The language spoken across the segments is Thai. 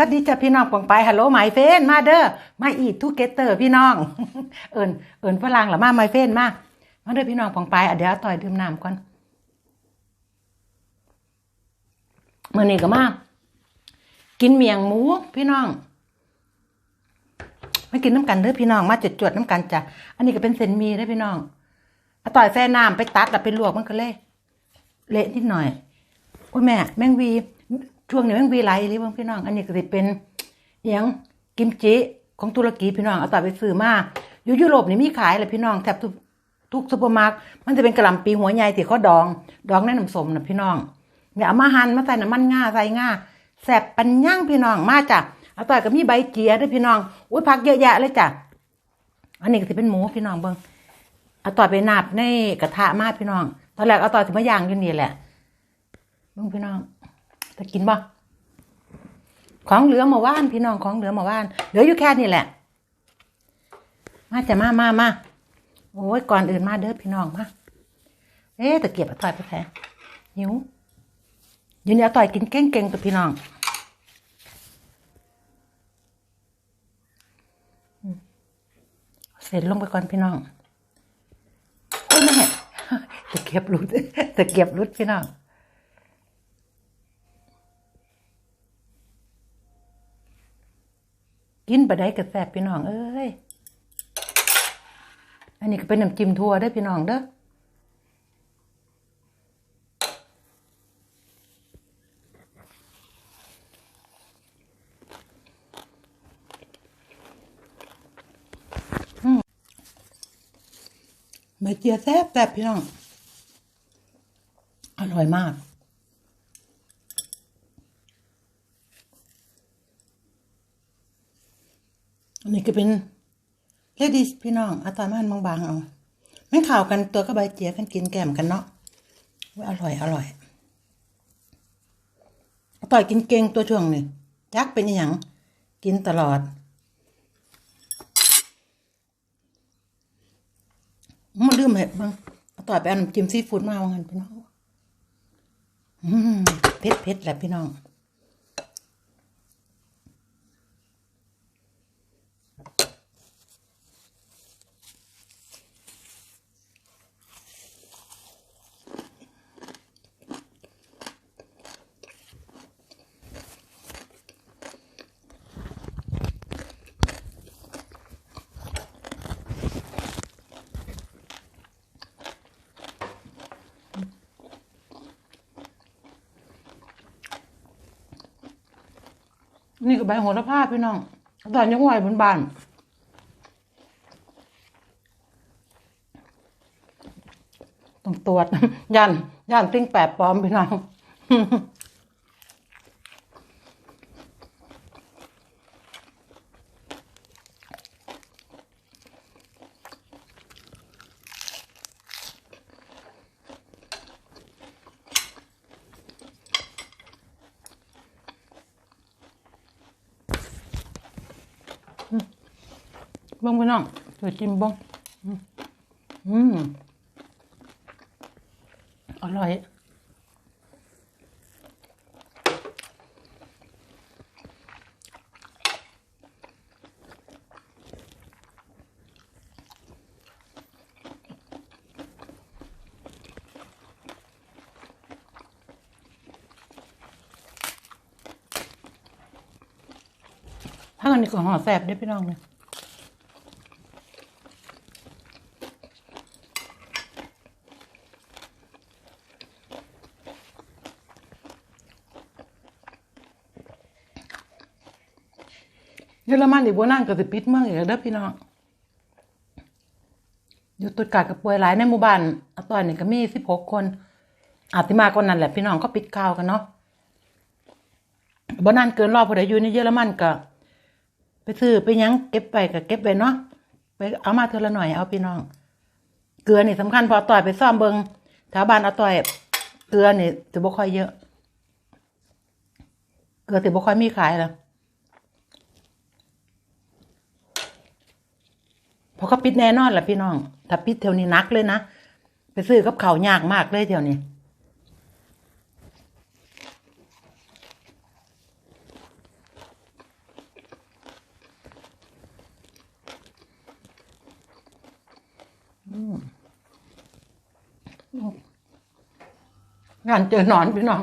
สวัสดีจ้ะพี่น้องปองไปฮัลโหลไมเฟนมาเด้อมาอีทูเกเตอร์พี่น้อง เอิญเอิญฝรั่งหรือมาไมเฟนมามาเด้อพี่น้องปองไปอะเดี๋ยวต่อยดื่มน้ำก่อนมื่อนี้ก็มากินเมียงหมูพี่น้องมากินน้ำกันเด้อพี่น้องมาจดจวดๆน้ำกันจ้ะอันนี้ก็เป็นเส้นมีเด้อพี่น้องเอาต่อยแซ่น้ำไปตัดแล้วไปลวกมันก็เละเละนิดหน่อยโอ้ยแม่ แมงวี ช่วงนี้แมงวีไหลเลยเบ้างพี่น้อง อันนี้ก็สิเป็นอหยังกิมจิของตุรกีพี่น้องเอาต่อไปซื้อมาอยู่ยุโรปนี่มีขายเลยพี่น้องแทบทุกทุกซุปเปอร์มาร์ทมันจะเป็นกระหล่ำปีหัวใหญ่ที่เขาดอง ดองในน้ำส้มนะพี่น้องเนี่ยเอามาหั่นมาใส่น้ำมันง่าใส่ง่าแสบปัญญังพี่น้องมาจ้ะเอาต่อก็มีใบเจียด้วยพี่น้องอุ้ยผักเยอะแยะเลยจ้ะอันนี้ก็สิเป็นหมูพี่น้องเบิ่งเอาต่อไปนาบในกระทะมาพี่น้อง ตอนแรกเอาต่อถึงมาย่างอยู่นี่แหละมึงพี่น้อง จะกินบ่ของเหลือมาว่าน พี่น้องของเหลือมาว่าน เหลืออยู่แค่นี้แหละ มาจะมามามาโอ้ยก่อนอื่นมาเด้อพี่น้องมาเอ๊ะตะเกียบเอาต่อยไปแท้หิวยวนี้เอาต่อยกินเก่งๆตัวพี่น้องเสร็จลงไปก่อนพี่น้องโอ้ยแม่ตะเกียบรุดตะเกียบรุดพี่น้อง กินไปได้กระแสบพี่น้องเอ้ย อันนี้ก็เป็นน้ำจิ้มทั่วเด้พี่น้องเด้อมใบเจียแซ่บแซ่บพี่น้อง อร่อยมาก อันนี้ก็เป็นเลดิสพี่น้องอาตอนมันบางๆเอาไม่ข่าวกันตัวก็ใบเจียกันกินแกมกันเนาะว่าอร่อยอร่อยอต่อยกินเก่งตัวช่วงนี่ยักเป็นอย่างกินตลอดมาลืมเห็ดบ้างอต่อยไปอาน้ำจิ้มซีฟู้ดมาว่างันพี่น้องเผ็ดเผ็ดแหละพี่น้อง นี่ก็ใบโหระพาพี่น้องตอนยังไหวบนบ้านต้องตรวจยันยันติ้งแปดปลอมพี่น้อง บ้งพี่น้องเดี๋ยวจิ้มบ้งอืมอร่อยถ้าอันนี้ก็ห่อแสบได้พี่น้องเลย เยอรมันอีกบัวนั่งก็สิปิดเมืองอีกแล้วเด้อพี่น้องอยู่ตุดกาดกับป่วยหลายในหมู่บ้านตอนนี้ก็มีสิบหกคนอาจสิมากกว่านั้นแหละพี่น้องก็ปิดข่าวกันเนาะบ่นานเกินรอบพอได้อยู่ในเยอรมันก็ไปซื้อไปยังเก็บไปก็เก็บไปเนาะไปเอามาเทอละหน่อยเอาพี่น้อง เกลือนี่สำคัญพอต่อยไปซ่อมเบิงแถวบ้านเอาต่อย เกลือนี่สิบ่ค่อยเยอะ เกลือสิบ่ค่อยมีขายแล้ว พอเขาปิดแน่นอนแหละพี่น้อง ถ้าปิดเท่านี้นักเลยนะ ไปซื้อกับเขายากมากเลยเท่านี้งานเจอนอนพี่น้อง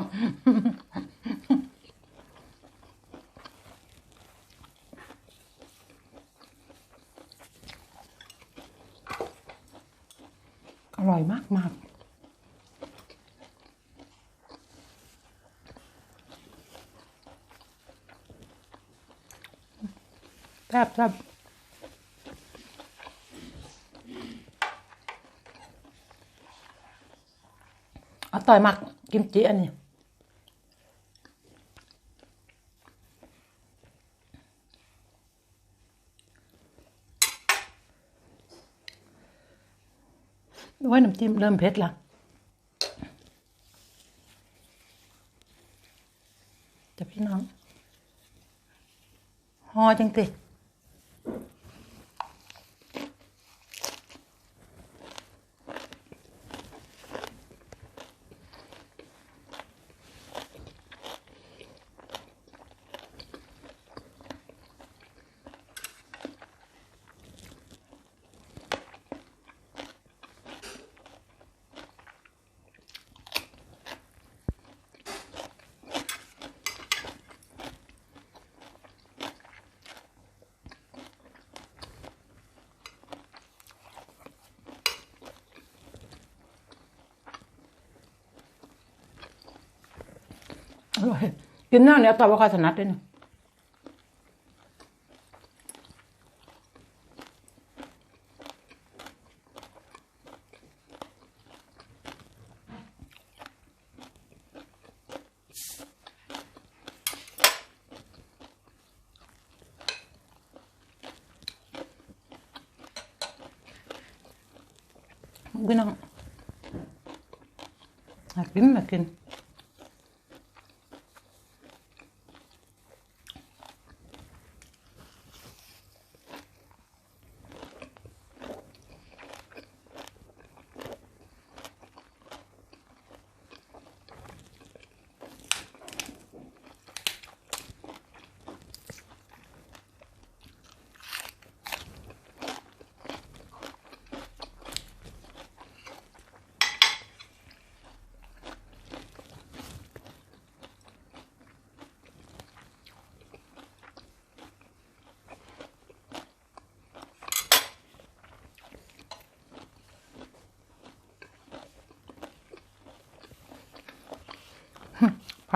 ซ่บแซ่บเอาต่อยมักกิมจิอันนี้โอ้ยน้ำจิ้มเริ่มเผ็ดละจะพี่น้อง หอจังติ อร่อยกินหน้าเนี้ยต่อว่าใครถนัดด้วยนะพี่น้องมากินมากิน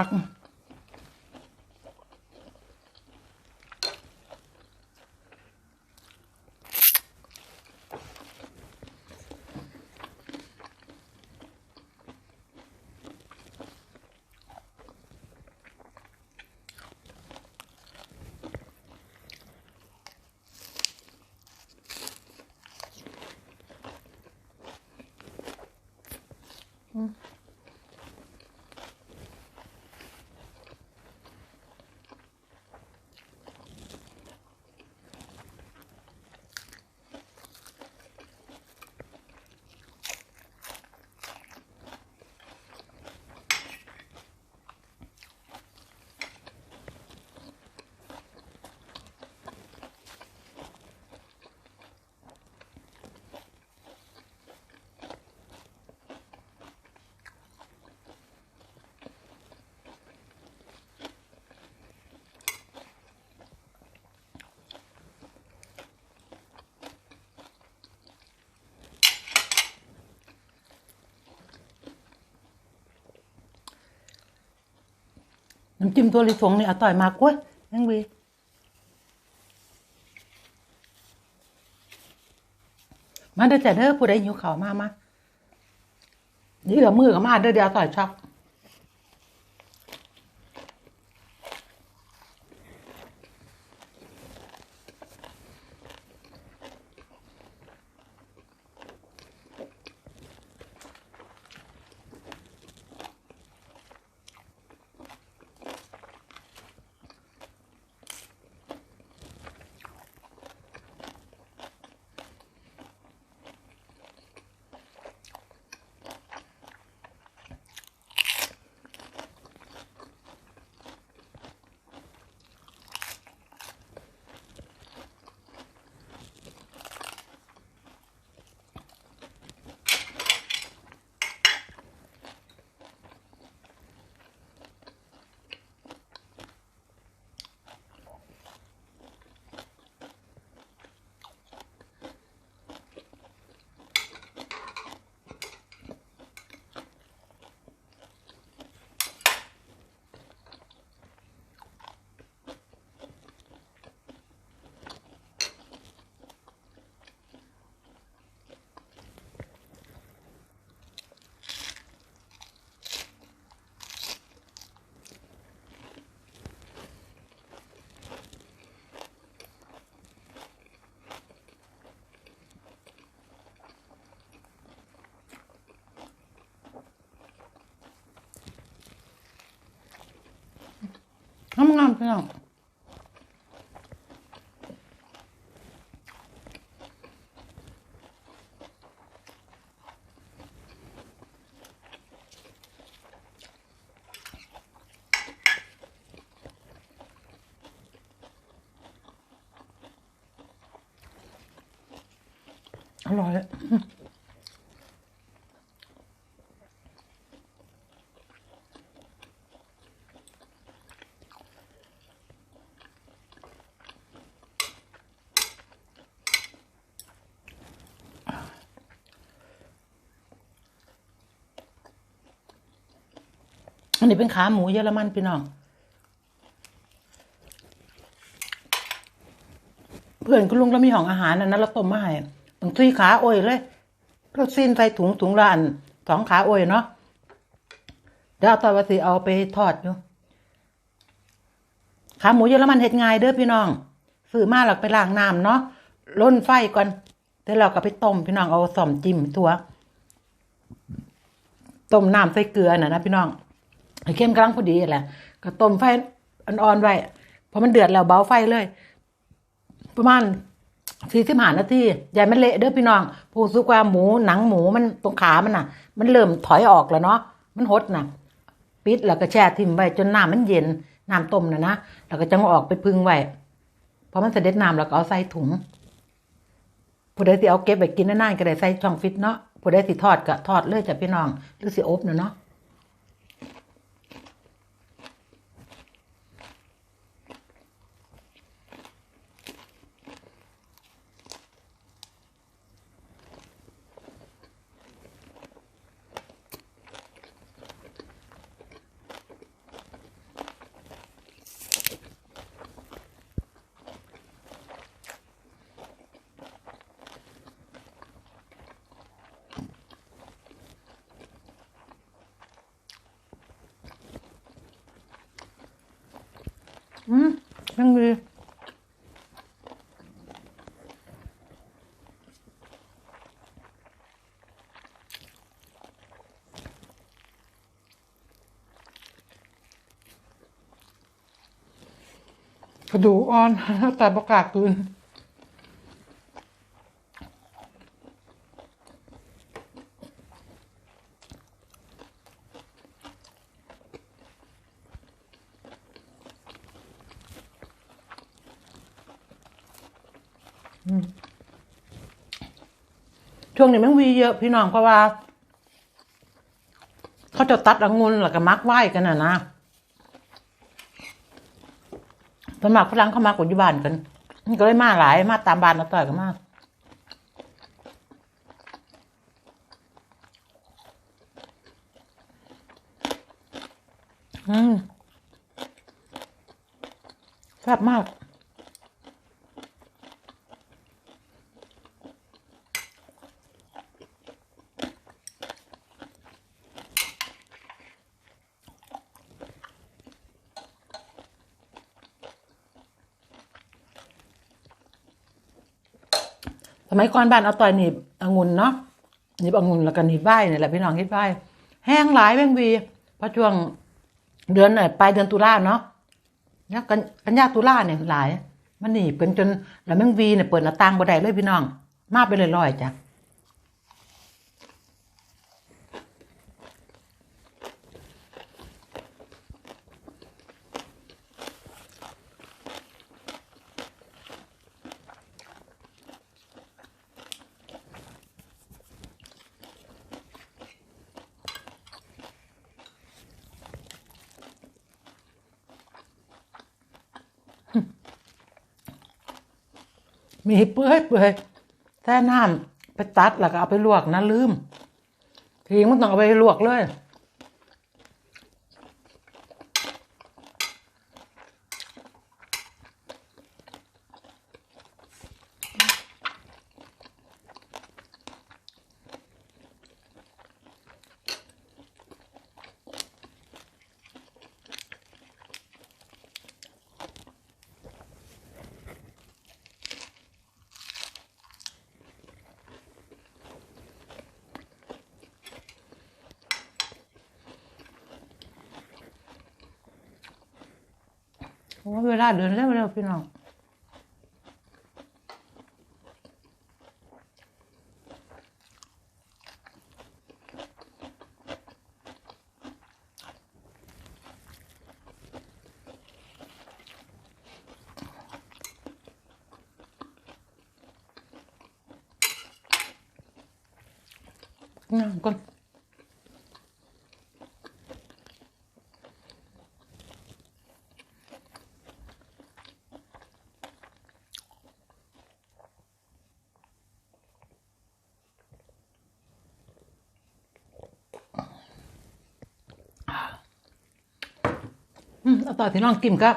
พั น้ำจิ้มตัวลิสงนี่อร่อยมากเว้ยนังวีมาเด้อจ้ะเด้อผู้ใดหิวข้าวมามานี่เหลือมือก็มาเด้อเดี๋ยวอร่อยช็อก งามงามๆพี่น้องอร่อย นี้เป็นขาหมูเยอรมันพี่น้อง เพื่อนคุณลุงเรามีห้องอาหารอันนั้นเราต้มมาให้มันซีขาโอ้ยเลยเราซีนใส่ถุงถุงละอันสองขาโอ้ยเนาะเดี๋ยวเอาตอนวันสิเอาไปทอดอยู่ขาหมูเยอรมันเฮ็ดง่ายเด้อพี่น้องซื้อมาหลักไปล้างน้ำเนาะล้นไฟก่อนแล้วเราก็ไปต้มพี่น้องเอาสอมจิ้มตัวต้มน้ำใส่เกลือน่ะนะพี่น้อง เข้มกำลังพอดีแหละก็ต้มไฟอ่อนๆไว้พอมันเดือดแล้วเบาไฟเลย ประมาณสี่สิบห้านาทีอย่มันเละเด้อพี่น้องผู้สุกว่าหมูหนังหมูมันตรงขามันน่ะ มันเริ่มถอยออกแล้วเนาะมันหดน่ะ ปิดแล้วก็แช่ทิ้งไว้จนน้ำมันเย็นน้ำต้มนะนะแล้วก็จังออกไปพึ่งไว้พอมันเสด็จน้ำแล้วก็เอาใส่ถุงผู้ใดสิเอาเก็บไว้กินนานๆก็ได้ใส่ช่องฟิตเนาะผู้ใดสิทอดก็ทอดเลยจ้ะพี่น้องหรือสิอบเนาะ อืมยังดีกระดูกอ่อนแต่ประกาศคืน นี้แมันวีเยอะพี่น้องเพราะว่า เขาจะตัดองุ่นแล้วก็มักไหว้กันน่ะนะสมัครฝรั่งเขามากกว่าอยู่บ้านกันก็เลยมาหลายมาตามบานนะต่อยกันมากอืมแซ่บมาก ส มัยก่อนบ้านเอาต่อยหนีบองุ่นเนาะหนีบองุ่นแล้วก็หนีบใบเนี่ยแหละพี่น้องเฮ็ดใบแห้งหลายแมงวีพอช่วงเดือนน่ะปลายเดือนตุลาเนาะแล้วกันกันยาตุลาเนี่ยหลาย มันหนีบกันจนแล้วแมงวีเนี่ยเปิดหน้าต่างบ่ได้เลยพี่น้อง มาไปเลยลอยจ้ะ มีเปื่อยเปื่อยแท่น้ำไปตัดแล้วก็เอาไปลวกนะลืมทิ้งมันต้องเอาไปลวกเลย ว่าเวลาเดินเร็วเร็วพี่น้องนั่งก่อน ต่อที่น้องกิมครับ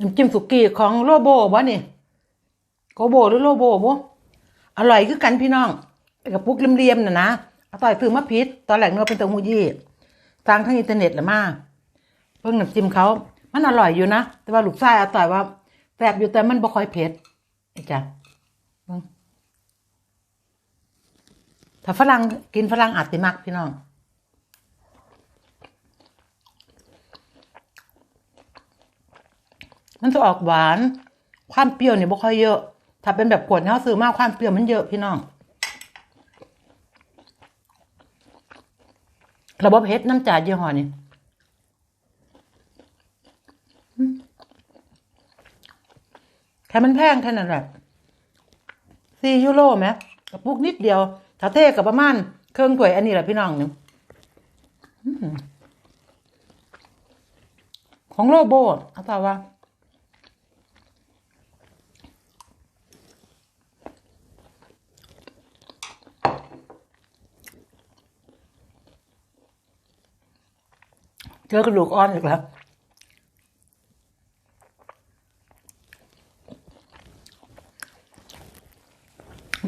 น้ำจิ้มสุกี้ของโลโบบ่นี่โกโบหรือโลโบบ่อร่อยคือกันพี่น้องกระปุกเรียมๆน่ะนะเอาต่อยซื้อมาพิษตอนแรกเนื้อเป็นเต้าหู้ยี่ทางทางอินเทอร์เน็ตละมาเพิ่งน้ำจิ้มเขา มันอร่อยอยู่นะ แต่ว่าลูกชายเอาต่อยว่าแซ่บอยู่แต่มันบ่ค่อยเผ็ดไอ้จ้ะถ้าฝรั่งกินฝรั่งอาจสิมักพี่น้อง มันจะออกหวาน ความเปรี้ยวเนี่ยบ่ค่อยเยอะ ถ้าเป็นแบบขวดเนี่ยเขาซื้อมากความเปรี้ยวมันเยอะพี่น้องระบบเฮ็ดน้ำจ่ายยี่ห้อนี่แค่มันแพงแค่นั้นแหละสี่ยูโรไหมกระปุกนิดเดียวถ้าเทกับประมาณเครื่องถ้วยอันนี้แหละพี่น้องหนึ่งของโลโบเอาต่อว่า เจอกระดูกอ่อนอีกแล้ว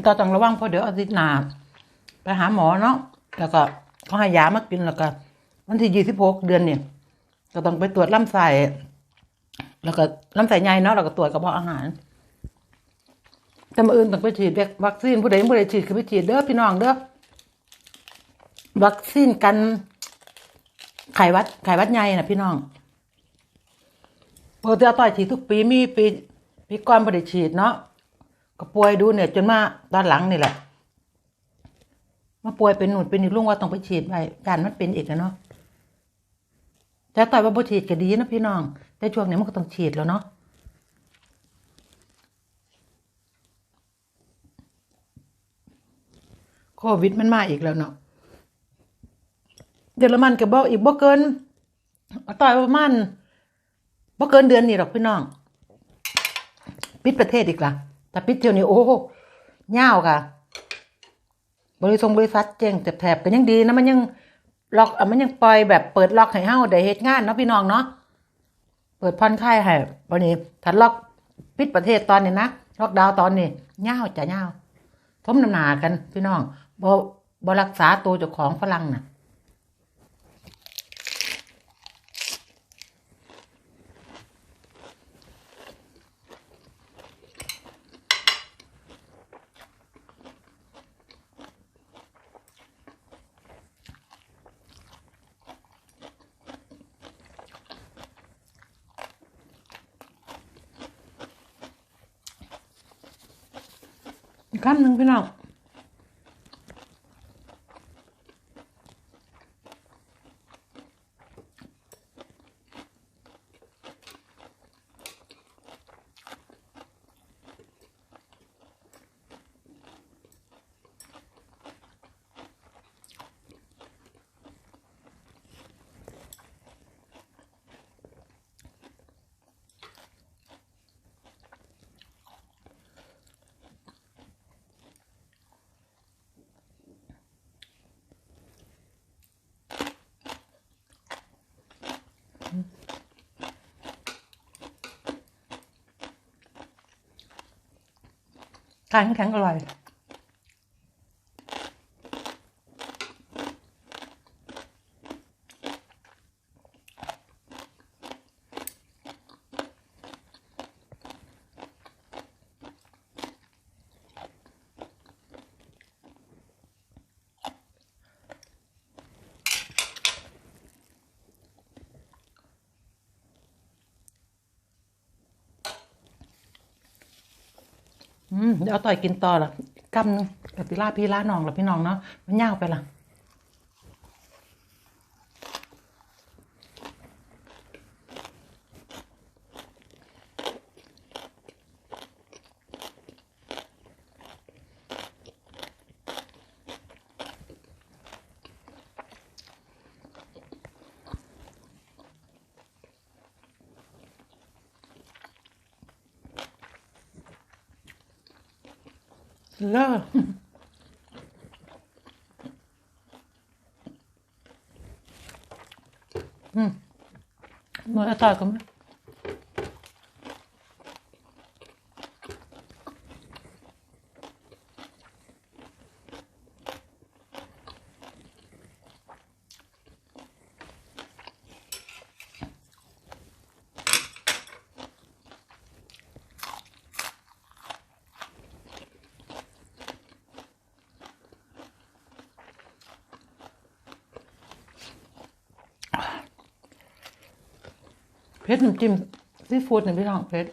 ก็ต้องระวังเพราะเดี๋ยวอาทิตย์หน้าไปหาหมอเนาะแล้วก็เขาให้ยามากินแล้วก็วันที่ยี่สิบหกเดือนเนี่ยก็ต้องไปตรวจลำไส้แล้วก็ลำไส้ใหญ่เนาะแล้วก็ตรวจกระเพาะอาหารแต่มาอื่นต้องไปฉีดวัคซีนผู้ใดผู้ใดฉีดคือไปฉีดเด้อพี่น้องเด้อวัคซีนกัน ไข้หวัดไข้หวัดใหญ่นะพี่น้องปกติเอาต่อยฉีดทุกปีมีปีปีก่อนบ่ได้ฉีดเนาะก็ป่วยดูเนี่ย จนมาตอนหลังนี่แหละ มาป่วยเป็นหนุดเป็นนี่ลุงว่าต้องไปฉีดไปการมันเป็นอีกแล้วเนาะแต่ต่อยว่าบ่ฉีดก็ดีนะพี่น้อง แต่ช่วงนี้มันก็ต้องฉีดแล้วเนาะโควิดมันมาอีกแล้วเนาะ เยอรมันก็บอกอีกบ่เกินต่อยประมาณบ่เกินเดือนนี่หรอกพี่น้อง ปิดประเทศอีกละแต่ปิดเที่ยวนี้โอ้ยาวค่ะ บริษัทบริษัทเจ๊งแถบๆก็ยังดีนะมันยังล็อกอะมันยังปล่อยแบบเปิดล็อกให้เฮาได้เฮ็ดงานเนาะพี่น้องเนาะเปิดผ่อนคลายให้วันนี้ถ้าล็อกปิดประเทศตอนนี้นะล็อกดาวน์ตอนนี้ยาวจะยาวทมน้ำหนากันพี่น้องบ่บ่รักษาตัวเจ้าของฝรั่งน่ะ คำหนึ่งพี่น้อง ทานแข็งอร่อย เดี๋ยวเอาต่อยกินต่อละกำกับติล่าพี่ล่าน้องละพี่น้องเนาะมันยาวไปละ เลิกอืมหมดแล้วต่อยกันไหม เพชรน้ำจิ้มซีฟู้ดเนี่ยพี่น้องเพชร